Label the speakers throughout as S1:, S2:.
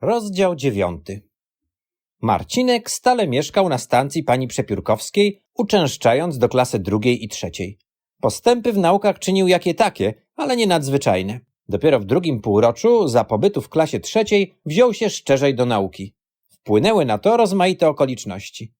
S1: Rozdział dziewiąty. Marcinek stale mieszkał na stacji pani Przepiórkowskiej, uczęszczając do klasy drugiej i trzeciej. Postępy w naukach czynił jakie takie, ale nie nadzwyczajne. Dopiero w drugim półroczu, za pobytu w klasie trzeciej, wziął się szczerzej do nauki. Wpłynęły na to rozmaite okoliczności.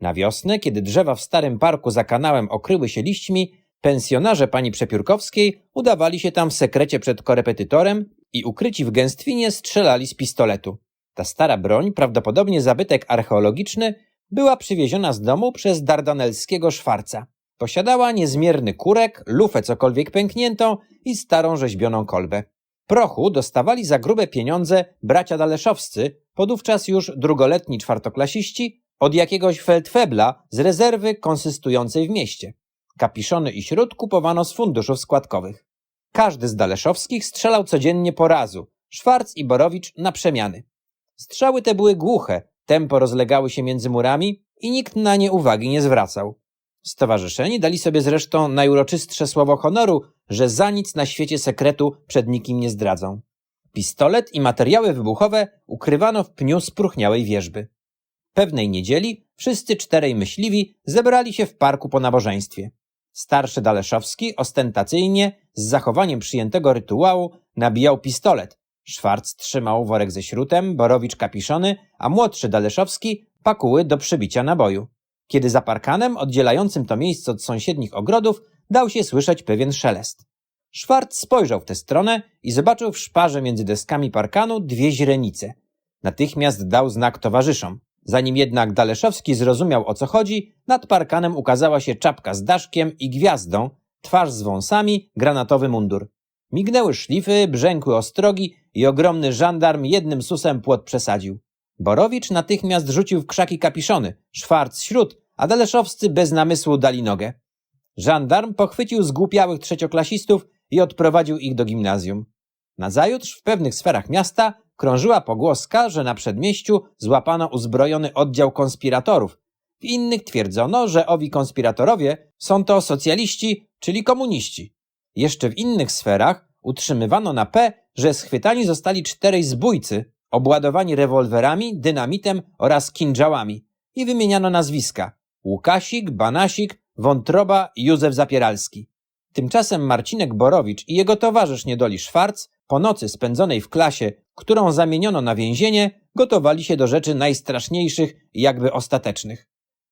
S1: Na wiosnę, kiedy drzewa w starym parku za kanałem okryły się liśćmi, pensjonarze pani Przepiórkowskiej udawali się tam w sekrecie przed korepetytorem i ukryci w gęstwinie strzelali z pistoletu. Ta stara broń, prawdopodobnie zabytek archeologiczny, była przywieziona z domu przez dardanelskiego szwarca. Posiadała niezmierny kurek, lufę cokolwiek pękniętą i starą rzeźbioną kolbę. Prochu dostawali za grube pieniądze bracia daleszowscy, podówczas już drugoletni czwartoklasiści, od jakiegoś feldfebla z rezerwy konsystującej w mieście. Kapiszony i śród kupowano z funduszów składkowych. Każdy z Daleszowskich strzelał codziennie po razu, Szwarc i Borowicz na przemiany. Strzały te były głuche, tempo rozlegały się między murami i nikt na nie uwagi nie zwracał. Stowarzyszeni dali sobie zresztą najuroczystsze słowo honoru, że za nic na świecie sekretu przed nikim nie zdradzą. Pistolet i materiały wybuchowe ukrywano w pniu spróchniałej wierzby. Pewnej niedzieli wszyscy czterej myśliwi zebrali się w parku po nabożeństwie. Starszy Daleszowski ostentacyjnie, z zachowaniem przyjętego rytuału, nabijał pistolet. Szwarc trzymał worek ze śrutem, Borowicz kapiszony, a młodszy Daleszowski pakuły do przybicia naboju. Kiedy za parkanem, oddzielającym to miejsce od sąsiednich ogrodów, dał się słyszeć pewien szelest. Szwarc spojrzał w tę stronę i zobaczył w szparze między deskami parkanu dwie źrenice. Natychmiast dał znak towarzyszom. Zanim jednak Daleszowski zrozumiał o co chodzi, nad parkanem ukazała się czapka z daszkiem i gwiazdą, twarz z wąsami, granatowy mundur. Mignęły szlify, brzękły ostrogi i ogromny żandarm jednym susem płot przesadził. Borowicz natychmiast rzucił w krzaki kapiszony, szwarc śród, a Daleszowscy bez namysłu dali nogę. Żandarm pochwycił zgłupiałych trzecioklasistów i odprowadził ich do gimnazjum. Nazajutrz w pewnych sferach miasta krążyła pogłoska, że na przedmieściu złapano uzbrojony oddział konspiratorów. W innych twierdzono, że owi konspiratorowie są to socjaliści, czyli komuniści. Jeszcze w innych sferach utrzymywano na P, że schwytani zostali czterej zbójcy, obładowani rewolwerami, dynamitem oraz kinżałami i wymieniano nazwiska Łukasik, Banasik, Wątroba Józef Zapieralski. Tymczasem Marcinek Borowicz i jego towarzysz niedoli Szwarc po nocy spędzonej w klasie, którą zamieniono na więzienie, gotowali się do rzeczy najstraszniejszych jakby ostatecznych.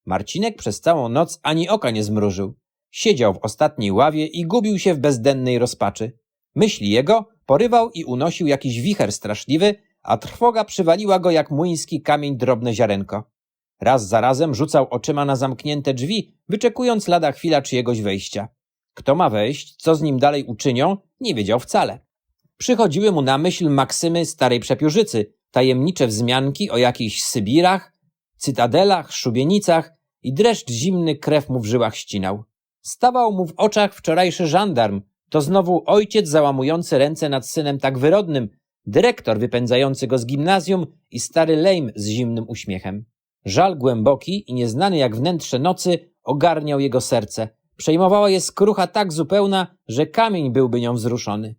S1: Marcinek przez całą noc ani oka nie zmrużył. Siedział w ostatniej ławie i gubił się w bezdennej rozpaczy. Myśli jego porywał i unosił jakiś wicher straszliwy, a trwoga przywaliła go jak młyński kamień drobne ziarenko. Raz za razem rzucał oczyma na zamknięte drzwi, wyczekując lada chwila czyjegoś wejścia. Kto ma wejść, co z nim dalej uczynią, nie wiedział wcale. Przychodziły mu na myśl maksymy starej przepiórzycy, tajemnicze wzmianki o jakichś Sybirach, cytadelach, szubienicach i dreszcz zimny krew mu w żyłach ścinał. Stawał mu w oczach wczorajszy żandarm, to znowu ojciec załamujący ręce nad synem tak wyrodnym, dyrektor wypędzający go z gimnazjum i stary lejm z zimnym uśmiechem. Żal głęboki i nieznany jak wnętrze nocy ogarniał jego serce. Przejmowała je skrucha tak zupełna, że kamień byłby nią wzruszony.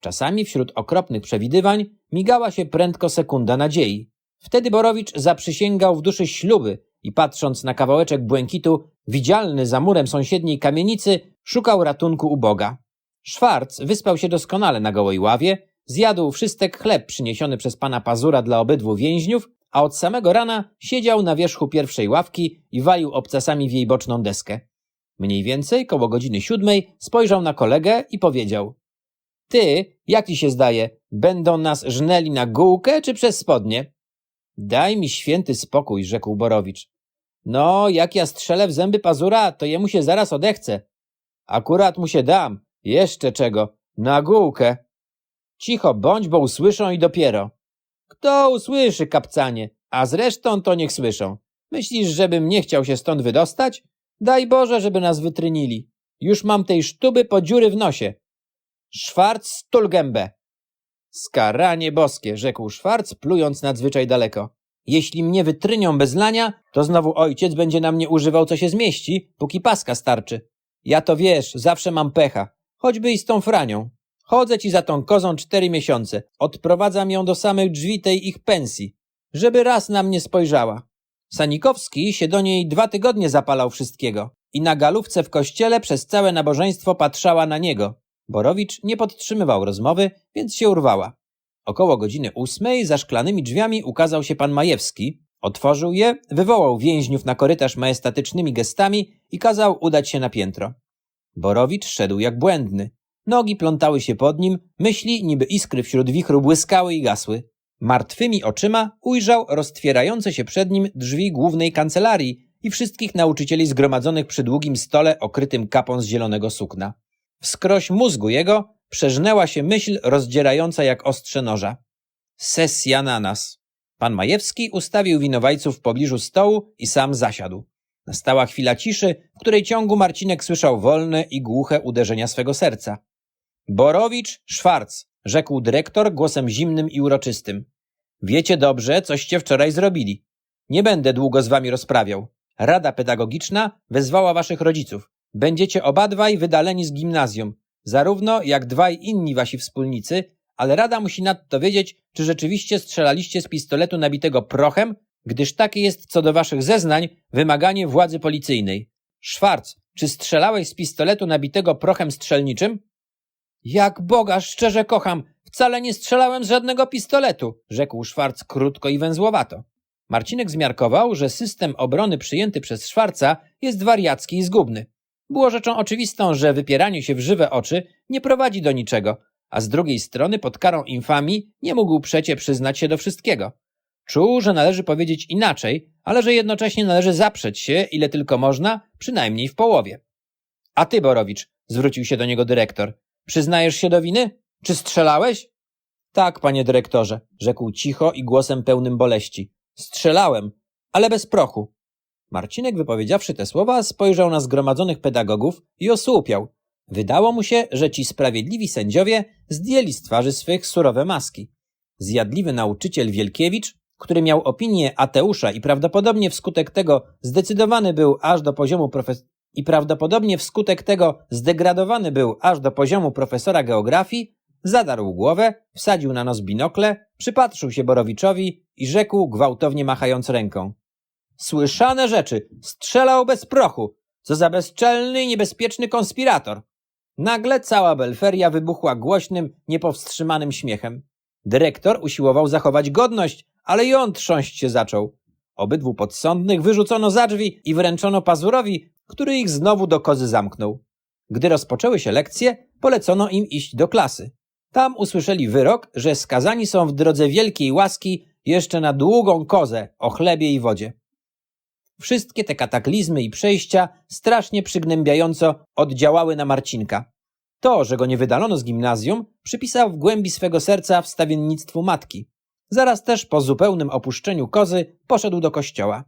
S1: Czasami wśród okropnych przewidywań migała się prędko sekunda nadziei. Wtedy Borowicz zaprzysięgał w duszy śluby i patrząc na kawałeczek błękitu, widzialny za murem sąsiedniej kamienicy, szukał ratunku u Boga. Szwarc wyspał się doskonale na gołej ławie, zjadł wszystek chleb przyniesiony przez pana Pazura dla obydwu więźniów, a od samego rana siedział na wierzchu pierwszej ławki i walił obcasami w jej boczną deskę. Mniej więcej koło godziny siódmej spojrzał na kolegę i powiedział Ty, jak ci się zdaje, będą nas żnęli na gółkę czy przez spodnie? Daj mi święty spokój, rzekł Borowicz. No, jak ja strzelę w zęby pazura, to jemu się zaraz odechce. Akurat mu się dam. Jeszcze czego? Na gółkę. Cicho bądź, bo usłyszą i dopiero. Kto usłyszy, kapcanie? A zresztą to niech słyszą. Myślisz, żebym nie chciał się stąd wydostać? Daj Boże, żeby nas wytrynili. Już mam tej sztuby po dziury w nosie. Szwarc stul gębę. Skaranie boskie, rzekł Szwarc, plując nadzwyczaj daleko. Jeśli mnie wytrynią bez lania, to znowu ojciec będzie na mnie używał co się zmieści, póki paska starczy. Ja to wiesz, zawsze mam pecha. Choćby i z tą franią. Chodzę ci za tą kozą cztery miesiące. Odprowadzam ją do samych drzwi tej ich pensji, żeby raz na mnie spojrzała. Sanikowski się do niej dwa tygodnie zapalał wszystkiego i na galówce w kościele przez całe nabożeństwo patrzała na niego. Borowicz nie podtrzymywał rozmowy, więc się urwała. Około godziny ósmej za szklanymi drzwiami ukazał się pan Majewski, otworzył je, wywołał więźniów na korytarz majestatycznymi gestami i kazał udać się na piętro. Borowicz szedł jak błędny. Nogi plątały się pod nim, myśli niby iskry wśród wichru błyskały i gasły. Martwymi oczyma ujrzał roztwierające się przed nim drzwi głównej kancelarii i wszystkich nauczycieli zgromadzonych przy długim stole okrytym kapą z zielonego sukna. Wskroś mózgu jego przeżnęła się myśl rozdzierająca jak ostrze noża. Sesja na nas. Pan Majewski ustawił winowajców w pobliżu stołu i sam zasiadł. Nastała chwila ciszy, w której ciągu Marcinek słyszał wolne i głuche uderzenia swego serca. Borowicz, Szwarc, rzekł dyrektor głosem zimnym i uroczystym. Wiecie dobrze, coście wczoraj zrobili. Nie będę długo z wami rozprawiał. Rada pedagogiczna wezwała waszych rodziców. Będziecie obadwaj wydaleni z gimnazjum, zarówno jak dwaj inni wasi wspólnicy, ale rada musi nadto wiedzieć, czy rzeczywiście strzelaliście z pistoletu nabitego prochem, gdyż takie jest co do waszych zeznań wymaganie władzy policyjnej. Szwarc, czy strzelałeś z pistoletu nabitego prochem strzelniczym? Jak Boga szczerze kocham, wcale nie strzelałem z żadnego pistoletu, rzekł Szwarc krótko i węzłowato. Marcinek zmiarkował, że system obrony przyjęty przez Szwarca jest wariacki i zgubny. Było rzeczą oczywistą, że wypieranie się w żywe oczy nie prowadzi do niczego, a z drugiej strony pod karą infamii nie mógł przecie przyznać się do wszystkiego. Czuł, że należy powiedzieć inaczej, ale że jednocześnie należy zaprzeć się, ile tylko można, przynajmniej w połowie. A ty, Borowicz, zwrócił się do niego dyrektor, przyznajesz się do winy? Czy strzelałeś? Tak, panie dyrektorze, rzekł cicho i głosem pełnym boleści. Strzelałem, ale bez prochu. Marcinek, wypowiedziawszy te słowa, spojrzał na zgromadzonych pedagogów i osłupiał. Wydało mu się, że ci sprawiedliwi sędziowie zdjęli z twarzy swych surowe maski. Zjadliwy nauczyciel Wielkiewicz, który miał opinię Ateusza i prawdopodobnie wskutek tego zdecydowany był aż do poziomu profes- i prawdopodobnie wskutek tego zdegradowany był aż do poziomu profesora geografii, zadarł głowę, wsadził na nos binokle, przypatrzył się Borowiczowi i rzekł gwałtownie machając ręką. Słyszane rzeczy, strzelał bez prochu, co za bezczelny i niebezpieczny konspirator. Nagle cała Belferia wybuchła głośnym, niepowstrzymanym śmiechem. Dyrektor usiłował zachować godność, ale i on trząść się zaczął. Obydwu podsądnych wyrzucono za drzwi i wręczono pazurowi, który ich znowu do kozy zamknął. Gdy rozpoczęły się lekcje, polecono im iść do klasy. Tam usłyszeli wyrok, że skazani są w drodze wielkiej łaski jeszcze na długą kozę o chlebie i wodzie. Wszystkie te kataklizmy i przejścia strasznie przygnębiająco oddziałały na Marcinka. To, że go nie wydalono z gimnazjum, przypisał w głębi swego serca wstawiennictwu matki. Zaraz też po zupełnym opuszczeniu kozy poszedł do kościoła.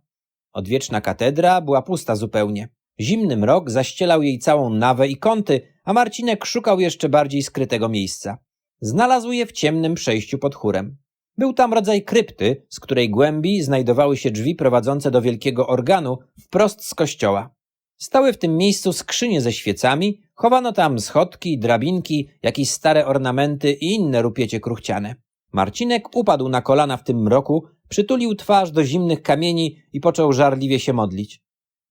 S1: Odwieczna katedra była pusta zupełnie. Zimny mrok zaścielał jej całą nawę i kąty, a Marcinek szukał jeszcze bardziej skrytego miejsca. Znalazł je w ciemnym przejściu pod chórem. Był tam rodzaj krypty, z której głębi znajdowały się drzwi prowadzące do wielkiego organu wprost z kościoła. Stały w tym miejscu skrzynie ze świecami, chowano tam schodki, drabinki, jakieś stare ornamenty i inne rupiecie kruchciane. Marcinek upadł na kolana w tym mroku, przytulił twarz do zimnych kamieni i począł żarliwie się modlić.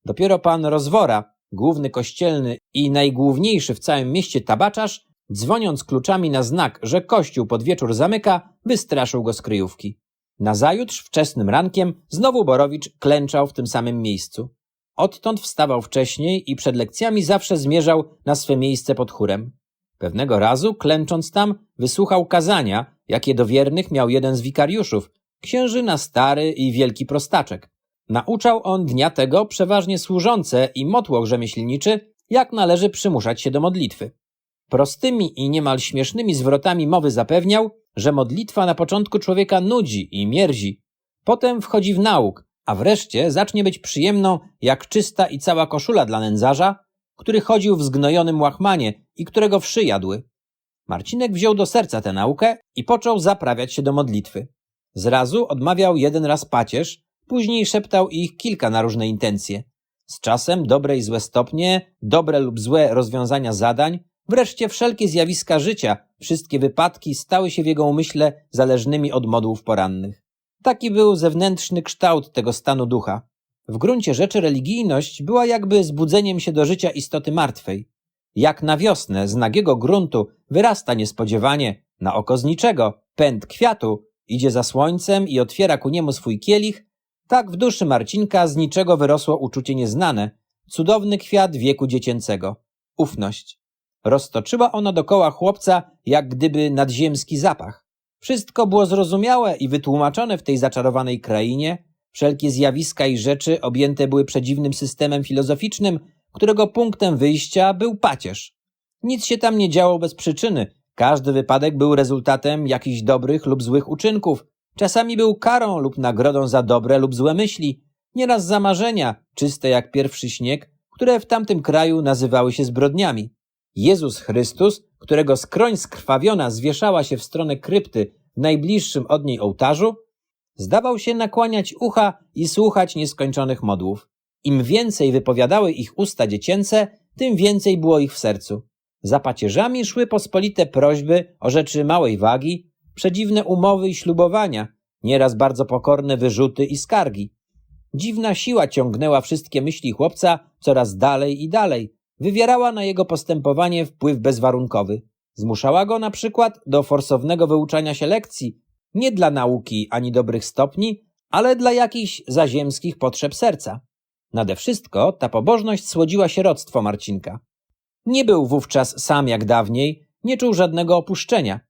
S1: Dopiero pan Rozwora, główny kościelny i najgłówniejszy w całym mieście tabaczarz, dzwoniąc kluczami na znak, że kościół pod wieczór zamyka, wystraszył go z kryjówki. Nazajutrz, wczesnym rankiem, znowu Borowicz klęczał w tym samym miejscu. Odtąd wstawał wcześniej i przed lekcjami zawsze zmierzał na swe miejsce pod chórem. Pewnego razu, klęcząc tam, wysłuchał kazania, jakie do wiernych miał jeden z wikariuszów, księżyna stary i wielki prostaczek. Nauczał on dnia tego przeważnie służące i motłoch rzemieślniczy, jak należy przymuszać się do modlitwy. Prostymi i niemal śmiesznymi zwrotami mowy zapewniał, że modlitwa na początku człowieka nudzi i mierzi, potem wchodzi w nauk, a wreszcie zacznie być przyjemną jak czysta i cała koszula dla nędzarza, który chodził w zgnojonym łachmanie i którego wszy jadły. Marcinek wziął do serca tę naukę i począł zaprawiać się do modlitwy. Zrazu odmawiał jeden raz pacierz, później szeptał ich kilka na różne intencje. Z czasem dobre i złe stopnie, dobre lub złe rozwiązania zadań, Wreszcie wszelkie zjawiska życia, wszystkie wypadki stały się w jego umyśle zależnymi od modłów porannych. Taki był zewnętrzny kształt tego stanu ducha. W gruncie rzeczy religijność była jakby zbudzeniem się do życia istoty martwej. Jak na wiosnę z nagiego gruntu wyrasta niespodziewanie, na oko z niczego, pęd kwiatu, idzie za słońcem i otwiera ku niemu swój kielich, tak w duszy Marcinka z niczego wyrosło uczucie nieznane, cudowny kwiat wieku dziecięcego ufność. Roztoczyła ona dokoła chłopca jak gdyby nadziemski zapach. Wszystko było zrozumiałe i wytłumaczone w tej zaczarowanej krainie, wszelkie zjawiska i rzeczy objęte były przedziwnym systemem filozoficznym, którego punktem wyjścia był pacierz. Nic się tam nie działo bez przyczyny, każdy wypadek był rezultatem jakichś dobrych lub złych uczynków, czasami był karą lub nagrodą za dobre lub złe myśli, nieraz za marzenia, czyste jak pierwszy śnieg, które w tamtym kraju nazywały się zbrodniami. Jezus Chrystus, którego skroń skrwawiona zwieszała się w stronę krypty w najbliższym od niej ołtarzu, zdawał się nakłaniać ucha i słuchać nieskończonych modłów. Im więcej wypowiadały ich usta dziecięce, tym więcej było ich w sercu. Za pacierzami szły pospolite prośby o rzeczy małej wagi, przedziwne umowy i ślubowania, nieraz bardzo pokorne wyrzuty i skargi. Dziwna siła ciągnęła wszystkie myśli chłopca coraz dalej i dalej, wywierała na jego postępowanie wpływ bezwarunkowy. Zmuszała go na przykład do forsownego wyuczania się lekcji, nie dla nauki ani dobrych stopni, ale dla jakichś zaziemskich potrzeb serca. Nade wszystko ta pobożność słodziła sieroctwo Marcinka. Nie był wówczas sam jak dawniej, nie czuł żadnego opuszczenia.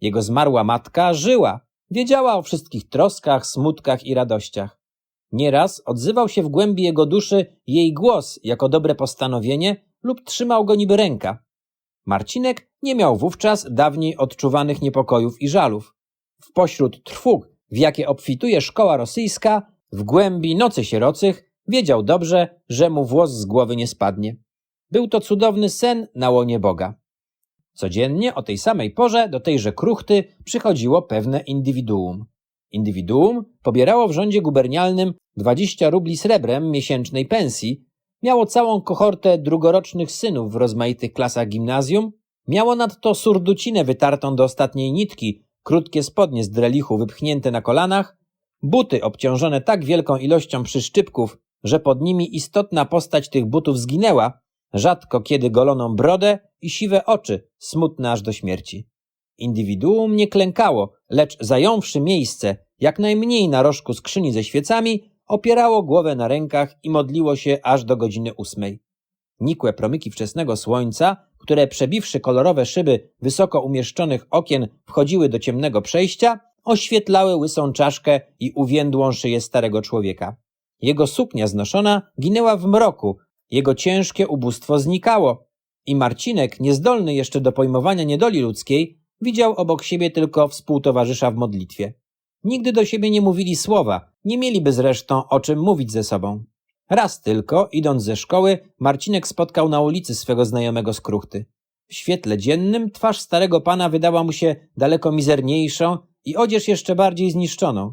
S1: Jego zmarła matka żyła, wiedziała o wszystkich troskach, smutkach i radościach. Nieraz odzywał się w głębi jego duszy jej głos jako dobre postanowienie lub trzymał go niby ręka. Marcinek nie miał wówczas dawniej odczuwanych niepokojów i żalów. W pośród trwóg, w jakie obfituje szkoła rosyjska, w głębi nocy sierocych, wiedział dobrze, że mu włos z głowy nie spadnie. Był to cudowny sen na łonie Boga. Codziennie o tej samej porze do tejże kruchty przychodziło pewne indywiduum. Indywiduum pobierało w rządzie gubernialnym 20 rubli srebrem miesięcznej pensji, miało całą kohortę drugorocznych synów w rozmaitych klasach gimnazjum, miało nadto surducinę wytartą do ostatniej nitki, krótkie spodnie z drelichu wypchnięte na kolanach, buty obciążone tak wielką ilością przyszczypków, że pod nimi istotna postać tych butów zginęła, rzadko kiedy goloną brodę i siwe oczy, smutne aż do śmierci. Indywiduum nie klękało, lecz zająwszy miejsce, jak najmniej na rożku skrzyni ze świecami, opierało głowę na rękach i modliło się aż do godziny ósmej. Nikłe promyki wczesnego słońca, które przebiwszy kolorowe szyby wysoko umieszczonych okien wchodziły do ciemnego przejścia, oświetlały łysą czaszkę i uwiędłą szyję starego człowieka. Jego suknia znoszona ginęła w mroku, jego ciężkie ubóstwo znikało i Marcinek, niezdolny jeszcze do pojmowania niedoli ludzkiej, widział obok siebie tylko współtowarzysza w modlitwie. Nigdy do siebie nie mówili słowa, nie mieliby zresztą o czym mówić ze sobą. Raz tylko, idąc ze szkoły, Marcinek spotkał na ulicy swego znajomego z kruchty. W świetle dziennym twarz starego pana wydała mu się daleko mizerniejszą i odzież jeszcze bardziej zniszczoną.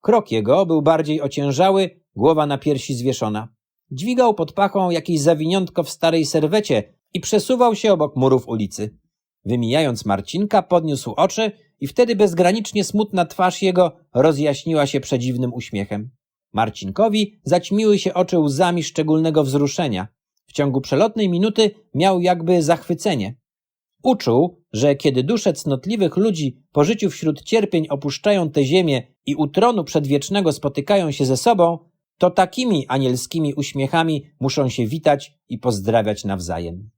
S1: Krok jego był bardziej ociężały, głowa na piersi zwieszona. Dźwigał pod pachą jakieś zawiniątko w starej serwecie i przesuwał się obok murów ulicy. Wymijając Marcinka, podniósł oczy i wtedy bezgranicznie smutna twarz jego rozjaśniła się przedziwnym uśmiechem. Marcinkowi zaćmiły się oczy łzami szczególnego wzruszenia. W ciągu przelotnej minuty miał jakby zachwycenie. Uczuł, że kiedy dusze cnotliwych ludzi po życiu wśród cierpień opuszczają tę ziemię i u tronu przedwiecznego spotykają się ze sobą, to takimi anielskimi uśmiechami muszą się witać i pozdrawiać nawzajem.